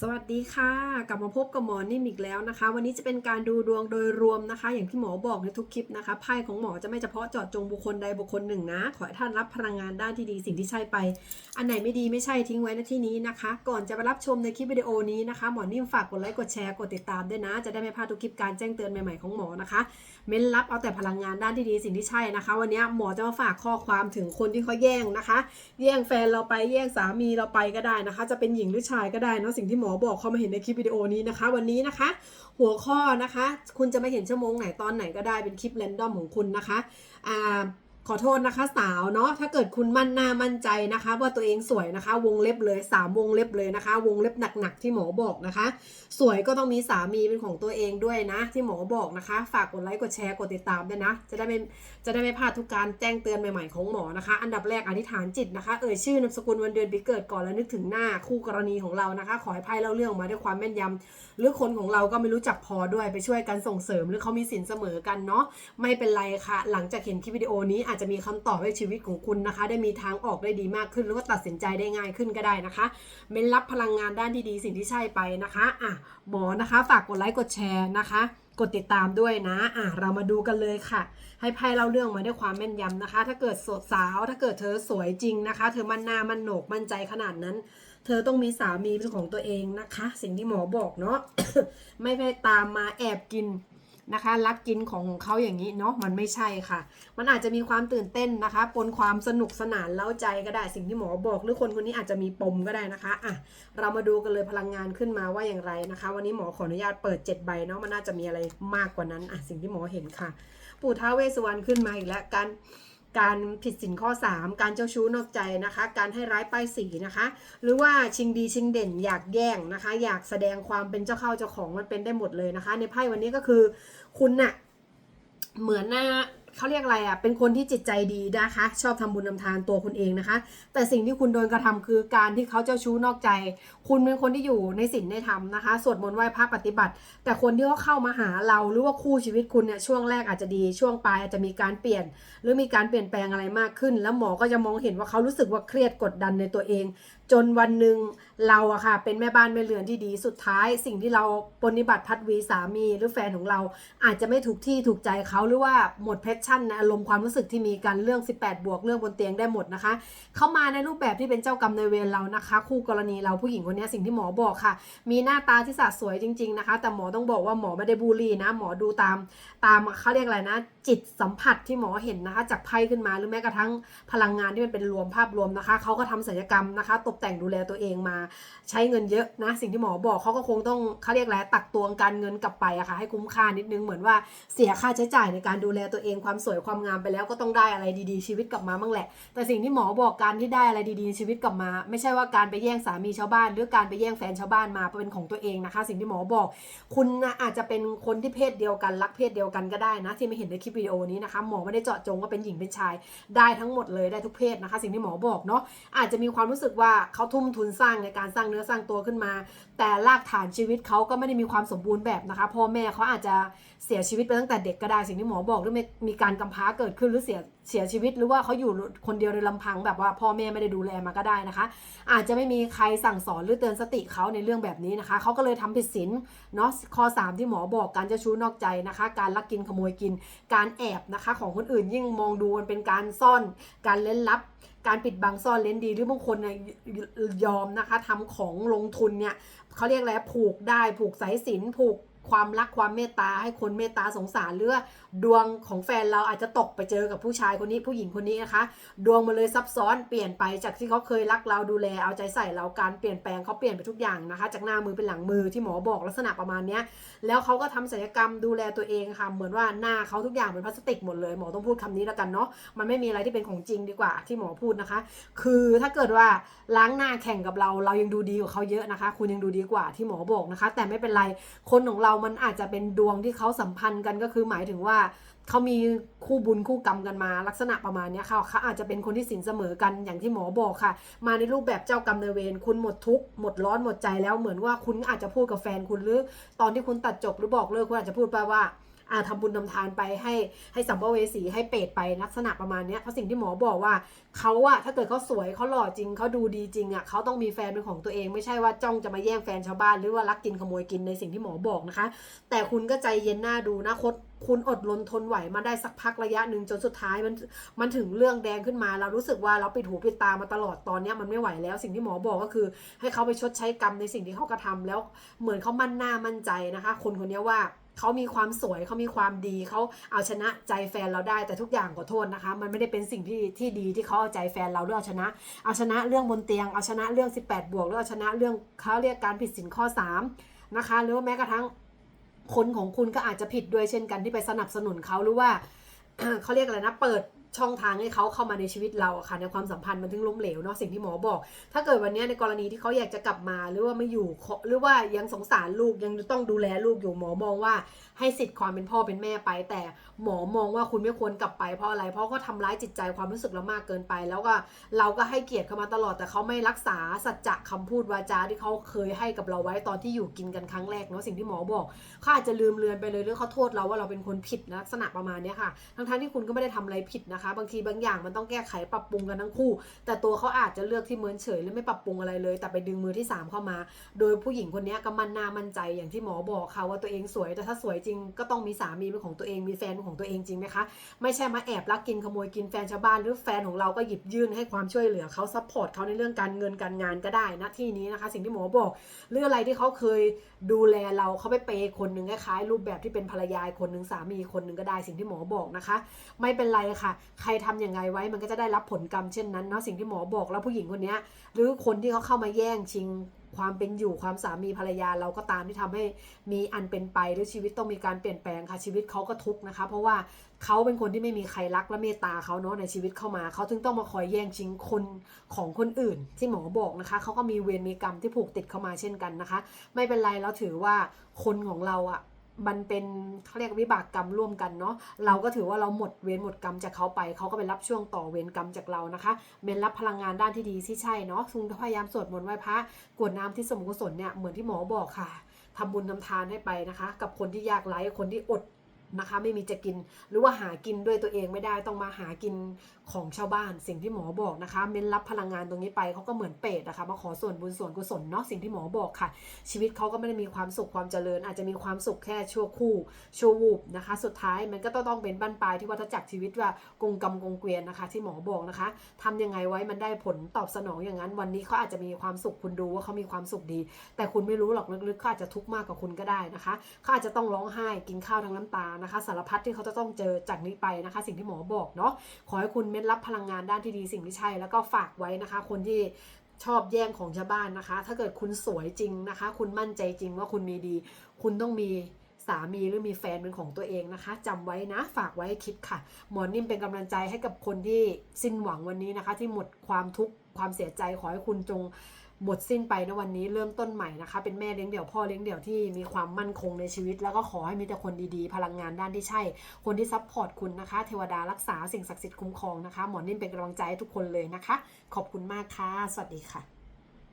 สวัสดีค่ะ กลับมาพบกับหมอนิ่มอีกแล้วนะคะ วันนี้จะเป็นการดูดวงโดยรวมนะคะ อย่างที่หมอบอกในทุกคลิปนะคะไพ่ของหมอจะไม่เฉพาะเจาะจงบุคคลใดบุคคลหนึ่งนะ ขอให้ท่านรับพลังงานด้านที่ดีสิ่งที่ใช่ไป อันไหนไม่ดีไม่ใช่ทิ้งไว้ในที่นี้นะคะ ก่อนจะไปรับชมในคลิปวิดีโอนี้นะคะหมอนิ่มฝากกดไลค์กดแชร์กดติดตามด้วยนะ จะได้ไม่พลาดทุกคลิปการแจ้งเตือนใหม่ๆของหมอนะคะเม้นรับเอาแต่พลังงานด้านที่ดีสิ่งที่ใช่นะคะ วันนี้หมอจะมาฝากข้อความถึงคนที่เขาแย่งนะคะ แย่งแฟนเราไปแย่งสามีเราไปก็ได้นะคะ จะเป็นหญิงหรือชายก็ได้นะสิ่งที่หมอบอกเขามาเห็นในคลิปวิดีโอนี้นะคะ วันนี้นะคะ หัวข้อนะคะ คุณจะไม่เห็นชั่วโมงไหนตอนไหนก็ได้เป็นคลิปแรนดอมของคุณนะคะอ่า ขอโทษนะคะสาวเนาะถ้าเกิดคุณมั่นหน้ามั่นใจนะคะ ว่าตัวเองสวยนะคะ วงเล็บเลยสามวงเล็บเลยนะคะ วงเล็บหนักๆที่หมอบอกนะคะ สวยก็ต้องมีสามีเป็นของตัวเองด้วยนะ ที่หมอบอกนะคะ ฝากกดไลค์กดแชร์กดติดตามด้วยนะ จะได้ไม่จะได้ไม่พลาดทุกการแจ้งเตือนใหม่ๆของหมอนะคะ อันดับแรกอธิษฐานจิตนะคะเอ่ยชื่อนามสกุลวันเดือนปีเกิดก่อนแล้วนึกถึงหน้าคู่กรณีของเรานะคะ ขอให้ไพ่เล่าเรื่องมาด้วยความแม่นยำหรือคนของเราก็ไม่รู้จักพอด้วยไปช่วยกันส่งเสริม หรือเขามีสินเสมอกันเนาะไม่เป็นไรค่ะ หลังจากเห็นคลิปวิดีโอนี้อาจจะมีคำตอบให้ชีวิตของคุณนะคะ ได้มีทางออกได้ดีมากขึ้น หรือว่าตัดสินใจได้ง่ายขึ้นก็ได้นะคะเม้นรับพลังงานด้านที่ดีสิ่งที่ใช่ไปนะคะอะหมอนะคะฝากกดไลค์กดแชร์นะคะกดติดตามด้วยนะ อะ เรามาดูกันเลยค่ะ ให้ไพ่เล่าเรื่องมาด้วยความแม่นยำนะคะ ถ้าเกิดสดสาว ถ้าเกิดเธอสวยจริงนะคะ เธอมันหน้ามันโหนก มั่นใจขนาดนั้น เธอต้องมีสามีเป็นของตัวเองนะคะ สิ่งที่หมอบอกเนาะ ไม่ไปตามมาแอบกิน นะคะรักกินของของเขาอย่างนี้เนาะมันไม่ใช่ค่ะ มันอาจจะมีความตื่นเต้นนะคะ ปนความสนุกสนานเล้าใจก็ได้สิ่งที่หมอบอก หรือคนคนนี้อาจจะมีปมก็ได้นะคะอะเรามาดูกันเลยพลังงานขึ้นมาว่าอย่างไรนะคะ วันนี้หมอขออนุญาตเปิด7ใบเนาะมันน่าจะมีอะไรมากกว่านั้นอะสิ่งที่หมอเห็นค่ะ ปู่ท้าเวสวรรณขึ้นมาอีกแล้วการ การผิดสินข้อ 3 การเจ้าชู้นอกใจนะคะ การให้ร้ายป้ายสีนะคะ หรือว่าชิงดีชิงเด่นอยากแย่งนะคะ อยากแสดงความเป็นเจ้าเข้าเจ้าของมันเป็นได้หมดเลยนะคะ ในไพ่วันนี้ก็คือคุณน่ะเหมือนน้า เขาเรียกอะไรอะเป็นคนที่จิตใจดีนะคะ ชอบทำบุญนำทานตัวคุณเองนะคะ แต่สิ่งที่คุณโดนกระทำคือการที่เขาเจ้าชู้นอกใจ คุณเป็นคนที่อยู่ในศีลในธรรมนะคะสวดมนต์ไหว้พระปฏิบัติ แต่คนที่เขาเข้ามาหาเราหรือว่าคู่ชีวิตคุณเนี่ยช่วงแรกอาจจะดีช่วงปลายอาจจะมีการเปลี่ยน หรือมีการเปลี่ยนแปลงอะไรมากขึ้น แล้วหมอก็จะมองเห็นว่าเขารู้สึกว่าเครียดกดดันในตัวเอง จนวันหนึ่งเราอะค่ะเป็นแม่บ้านแม่เรือนที่ดีสุดท้าย สิ่งที่เราปฏิบัติพัดวีสามีหรือแฟนของเราอาจจะไม่ถูกที่ถูกใจเขาหรือว่าหมดแพชชั่นนะอารมณ์ความรู้สึกที่มีกันเรื่อง 18 บวกเรื่องบนเตียงได้หมดนะคะ เข้ามาในรูปแบบที่เป็นเจ้ากรรมในเวรเรานะคะ คู่กรณีเราผู้หญิงคนนี้สิ่งที่หมอบอกค่ะ มีหน้าตาที่สะสวยจริง ๆนะคะ แต่หมอต้องบอกว่าหมอไม่ได้บูลลี่นะ หมอดูตามตามเขาเรียกอะไรนะ จิตสัมผัสที่หมอเห็นนะคะ จากไพ่ขึ้นมาหรือแม้กระทั่งพลังงานที่มันเป็นรวมภาพรวมนะคะเขาก็ทำศัลยกรรมนะคะ ตกแต่งดูแลตัวเองมาใช้เงินเยอะนะ สิ่งที่หมอบอกเขาก็คงต้องเขาเรียกอะไรตักตวงการเงินกลับไปอะค่ะให้คุ้มค่านิดนึงเหมือนว่าเสียค่าใช้จ่ายในการดูแลตัวเองความสวยความงามไปแล้วก็ต้องได้อะไรดีๆ ชีวิตกลับมาบ้างแหละ แต่สิ่งที่หมอบอกการที่ได้อะไรดีๆในชีวิตกลับมา ไม่ใช่ว่าการไปแย่งสามีชาวบ้าน หรือการไปแย่งแฟนชาวบ้านมาเป็นของตัวเองนะคะ สิ่งที่หมอบอก คุณนะอาจจะเป็นคนที่เพศเดียวกันรักเพศเดียวกันก็ได้นะที่ไม่เห็นในคลิปวิดีโอนี้นะคะหมอไม่ได้เจาะจงว่าเป็นหญิงเป็นชาย ได้ทั้งหมดเลยได้ทุกเพศนะคะ สิ่งที่หมอบอกเนาะอาจจะมีความรู้สึกว่าเขาทุ่มทุนสร้างในการสร้างเนื้อสร้างตัวขึ้นมา แต่รากฐานชีวิตเขาก็ไม่ได้มีความสมบูรณ์แบบนะคะพ่อแม่เขาอาจจะเสียชีวิตไปตั้งแต่เด็กก็ได้สิ่งที่หมอบอกหรือมีการกำพร้าเกิดขึ้นหรือเสีย เสียชีวิตหรือว่าเขาอยู่คนเดียวในลำพังแบบว่าพ่อแม่ไม่ได้ดูแลมาก็ได้นะคะ อาจจะไม่มีใครสั่งสอนหรือเตือนสติเขาในเรื่องแบบนี้นะคะเขาก็เลยทำผิดศีลเนาะข้อ 3 ที่หมอบอกการจ้าชู้นอกใจนะคะ การลักกินขโมยกิน การแอบนะคะ ของคนอื่นยิ่งมองดูมันเป็นการซ่อน การเล่นลับการปิดบังซ่อนเลนดีหรือบางคนเนี่ยยอมนะคะทำของลงทุนเนี่ยเขาเรียกอะไรผูกได้ผูกสายสินผูก ความรักความเมตตาให้คนเมตตาสงสารหรือดวงของแฟนเราอาจจะตกไปเจอกับผู้ชายคนนี้ผู้หญิงคนนี้นะคะ ดวงมันเลยซับซ้อนเปลี่ยนไปจากที่เขาเคยรักเราดูแลเอาใจใส่เราการเปลี่ยนแปลงเขาเปลี่ยนไปทุกอย่างนะคะ จากหน้ามือเป็นหลังมือที่หมอบอกลักษณะประมาณนี้แล้วเขาก็ทำศัลยกรรมดูแลตัวเองค่ะเหมือนว่าหน้าเขาทุกอย่างเป็นพลาสติกหมดเลยหมอต้องพูดคำนี้แล้วกันเนาะมันไม่มีอะไรที่เป็นของจริงดีกว่าที่หมอพูดนะคะ คือถ้าเกิดว่าล้างหน้าแข่งกับเราเรายังดูดีกว่าเขาเยอะนะคะ คุณยังดูดีกว่าที่หมอบอกนะคะ แต่ไม่เป็นไรคนของเรามันอาจจะเป็นดวงที่เขาสัมพันธ์กันก็คือหมายถึงว่าเขามีคู่บุญคู่กรรมกันมา ลักษณะประมาณนี้ค่ะเขาอาจจะเป็นคนที่สินเสมอกันอย่างที่หมอบอกค่ะ มาในรูปแบบเจ้ากรรมนายเวรคุณหมดทุกข์หมดร้อนหมดใจแล้วเหมือนว่าคุณอาจจะพูดกับแฟนคุณหรือ ตอนที่คุณตัดจบหรือบอกเลิกคุณอาจจะพูดไปว่า อ่าทำบุญทำทานไปให้ให้สัมภเวสีให้เปรตไปลักษณะประมาณนี้เพราะสิ่งที่หมอบอกว่าเขาอะถ้าเกิดเขาสวยเขาหล่อจริงเขาดูดีจริงอะเขาต้องมีแฟนเป็นของตัวเองไม่ใช่ว่าจ้องจะมาแย่งแฟนชาวบ้านหรือว่ารักกินขโมยกินในสิ่งที่หมอบอกนะคะ แต่คุณก็ใจเย็นหน้าดูนะคดคุณอดรนทนไหวมาได้สักพักระยะหนึ่งจนสุดท้ายมันมันถึงเรื่องแดงขึ้นมา เรารู้สึกว่าเราปิดหูปิดตามาตลอดตอนนี้มันไม่ไหวแล้วสิ่งที่หมอบอกก็คือ ให้เขาไปชดใช้กรรมในสิ่งที่เขากระทำแล้วเหมือนเขามั่นหน้ามั่นใจนะคะ คนคนนี้ว่า เขามีความสวยเขามีความดีเขาเอาชนะใจแฟนเราได้แต่ทุกอย่างขอโทษนะคะ มันไม่ได้เป็นสิ่งที่ที่ดีที่เขาเอาใจแฟนเราเรือเอาชนะ เอาชนะเรื่องบนเตียง เอาชนะเรื่อง 18 บวกหรือเอาชนะเรื่องเขาเรียกการผิดสินข้อ3นะคะหรือว่าแม้กระทั่งคนของคุณก็อาจจะผิดด้วยเช่นกันที่ไปสนับสนุนเขาหรือว่าเขาเรียกอะไรนะเปิด ช่องทางให้เขาเข้ามาในชีวิตเราอะค่ะในความสัมพันธ์มันถึงล้มเหลวเนาะสิ่งที่หมอบอก ถ้าเกิดวันนี้ในกรณีที่เขาอยากจะกลับมาหรือว่าไม่อยู่หรือว่ายังสงสารลูกยังต้องดูแลลูกอยู่หมอมองว่า ให้สิทธิ์ความเป็นพ่อเป็นแม่ไป แต่หมอมองว่าคุณไม่ควรกลับไปเพราะอะไร เพราะเขาทำร้ายจิตใจความรู้สึกเรามากเกินไป แล้วก็เราก็ให้เกียรติเขามาตลอดแต่เขาไม่รักษาสัจจะคำพูดวาจาที่เขาเคยให้กับเราไว้ตอนที่อยู่กินกันครั้งแรกเนาะสิ่งที่หมอบอกเขาอาจจะลืมเลือนไปเลยหรือเขาโทษเราว่าเราเป็นคนผิดนะลักษณะประมาณนี้ค่ะ ทั้งๆที่คุณก็ไม่ได้ทำอะไรผิดนะคะบางทีบางอย่างมันต้องแก้ไขปรับปรุงกันทั้งคู่ แต่ตัวเขาอาจจะเลือกที่เหมือนเฉยและไม่ปรับปรุงอะไรเลย แต่ไปดึงมือที่สามเข้ามา โดยผู้หญิงคนนี้ก็มั่นหน้ามั่นใจอย่างที่หมอบอกค่ะว่าตัวเองสวย แต่ถ้าสวยจริงก็ต้องมีสามีเป็นของตัวเองมีแฟนเป็นของตัวเองจริงไหมคะไม่ใช่มาแอบลักกินขโมยกินแฟนชาวบ้านหรือแฟนของเราก็หยิบยื่นให้ความช่วยเหลือเขาซัพพอร์ตเขาในเรื่องการเงินการงานก็ได้นะที่นี้นะคะ สิ่งที่หมอบอกเรื่องอะไรที่เขาเคยดูแลเราเขาไปเปย์คนหนึ่งคล้ายๆรูปแบบที่เป็นภรรยาคนหนึ่งสามีคนหนึ่งก็ได้สิ่งที่หมอบอกนะคะ ไม่เป็นไรค่ะใครทำยังไงไว้มันก็จะได้รับผลกรรมเช่นนั้นเนาะสิ่งที่หมอบอกแล้วผู้หญิงคนนี้หรือคนที่เขาเข้ามาแย่งชิงความเป็นอยู่ความสามีภรรยาเราก็ตามที่ทำให้มีอันเป็นไปหรือชีวิตต้องมีการเปลี่ยนแปลงค่ะชีวิตเขาก็ทุกข์นะคะ เพราะว่าเขาเป็นคนที่ไม่มีใครรักและเมตตาเขาเนาะในชีวิตเข้ามาเขาถึงต้องมาคอยแย่งชิงคนของคนอื่น ที่หมอบอกนะคะเขาก็มีเวรมีกรรมที่ผูกติดเข้ามาเช่นกันนะคะ ไม่เป็นไรเราถือว่าคนของเราอะ มันเป็นเขาเรียกวิบากกรรมร่วมกันเนาะเราก็ถือว่าเราหมดเวรหมดกรรมจากเขาไป เขาก็ไปรับช่วงต่อเวรกรรมจากเรานะคะเป็นรับพลังงานด้านที่ดีที่ใช่เนาะคุงพยายามสวดมนต์ไหว้พระกวดน้ำที่สมกุศลเนี่ยเหมือนที่หมอบอกค่ะทำบุญทำทานให้ไปนะคะ กับคนที่ยากไร้คนที่อด นะคะ ไม่มีจะกิน หรือว่าหากินด้วยตัวเองไม่ได้ต้องมาหากินของชาวบ้าน สิ่งที่หมอบอกนะคะ เม้นรับพลังงานตรงนี้ไปเขาก็เหมือนเปรตนะคะมาขอส่วนบุญส่วนกุศลเนาะสิ่งที่หมอบอกค่ะ ชีวิตเขาก็ไม่ได้มีความสุขความเจริญ อาจจะมีความสุขแค่ชั่วคู่ชั่ววูบนะคะ สุดท้ายมันก็ต้องต้องเป็นบั้นปลายที่วัฏจักรชีวิตว่ากงกรรมกงเกวียนนะคะ ที่หมอบอกนะคะทำยังไงไว้มันได้ผลตอบสนองอย่างนั้น วันนี้เขาอาจจะมีความสุขคุณดูว่าเขามีความสุขดี แต่คุณไม่รู้หรอกลึกๆเขาอาจจะทุกข์มากกว่าคุณก็ได้นะคะเขาอาจจะต้องร้องไห้กินข้าวทั้งน้ำตานะคะสารพัดที่เขาจะต้องเจอจากนี้ไปนะคะ สิ่งที่หมอบอกเนาะขอให้คุณเม็ดรับพลังงานด้านที่ดีสิ่งที่ใช่แล้วก็ฝากไว้นะคะ คนที่ชอบแย่งของชาวบ้านนะคะ ถ้าเกิดคุณสวยจริงนะคะ คุณมั่นใจจริงว่าคุณมีดี คุณต้องมีสามีหรือมีแฟนเป็นของตัวเองนะคะจำไว้นะฝากไว้ให้คิดค่ะ หมอนิ่มเป็นกำลังใจให้กับคนที่สิ้นหวังวันนี้นะคะ ที่หมดความทุกข์ความเสียใจขอให้คุณจง หมดสิ้นไปในวันนี้เริ่มต้นใหม่นะคะ เป็นแม่เลี้ยงเดี่ยวพ่อเลี้ยงเดี่ยวที่มีความมั่นคงในชีวิต แล้วก็ขอให้มีแต่คนดีๆ พลังงานด้านที่ใช่ คนที่ซัพพอร์ตคุณนะคะ เทวดารักษาสิ่งศักดิ์สิทธิ์คุ้มครองนะคะ หมอนิ่มเป็นกำลังใจให้ทุกคนเลยนะคะ ขอบคุณมากค่ะ สวัสดีค่ะ